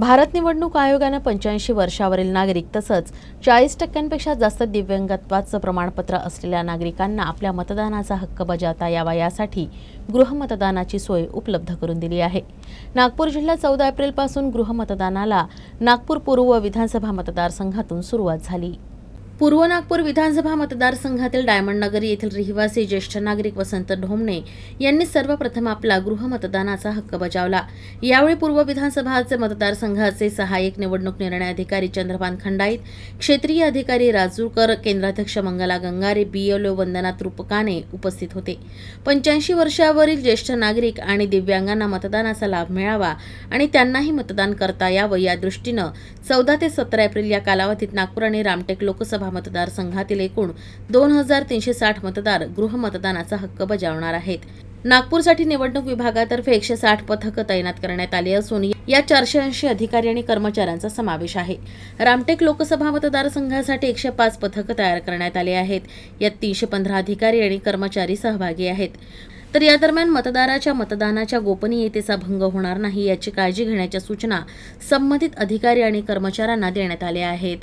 भारत निवडणूक आयोगानं पंच्याऐंशी वर्षावरील नागरिक तसंच चाळीस टक्क्यांपेक्षा जास्त दिव्यांगत्वाचं प्रमाणपत्र असलेल्या नागरिकांना आपल्या मतदानाचा हक्क बजावता यावा यासाठी गृहमतदानाची सोय उपलब्ध करून दिली आहे. नागपूर जिल्ह्यात चौदा एप्रिलपासून गृहमतदानाला नागपूर पूर्व विधानसभा मतदारसंघातून सुरुवात झाली. पूर्व नागपूर विधानसभा मतदारसंघातील डायमंड नगर येथील रहिवासी ज्येष्ठ नागरिक वसंत ढोमणे यांनी सर्वप्रथम आपला गृहमतदानाचा हक्क बजावला. यावेळी पूर्व विधानसभाचे मतदारसंघाचे सहाय्यक निवडणूक निर्णय अधिकारी चंद्रकांत खंडाईत क्षेत्रीय अधिकारी राजूरकर केंद्राध्यक्ष मंगला गंगारे बीएलओ वंदना तृपकाने उपस्थित होते. पंच्याऐंशी वर्षावरील ज्येष्ठ नागरिक आणि दिव्यांगांना मतदानाचा लाभ मिळावा आणि त्यांनाही मतदान करता यावं या दृष्टीनं चौदा ते सतरा एप्रिल या कालावधीत नागपूर आणि रामटेक लोकसभा मतदारसंघातील एकूण दोन हजार तीनशे साठ मतदार गृहमतदानाचा हक्क बजावणार आहेत. नागपूरसाठी निवडणूक विभागातर्फे एकशे साठ पथकं तैनात करण्यात आली असून या चारशे ऐंशी अधिकारी आणि कर्मचाऱ्यांचा समावेश आहे. रामटेक लोकसभा मतदारसंघासाठी एकशे पाच पथकं तयार करण्यात आली आहेत. यात तीनशे पंधरा अधिकारी आणि कर्मचारी सहभागी आहेत. तर या दरम्यान मतदाराच्या मतदानाच्या गोपनीयतेचा भंग होणार नाही याची काळजी घेण्याच्या सूचना संबंधित अधिकारी आणि कर्मचाऱ्यांना देण्यात आल्या आहेत.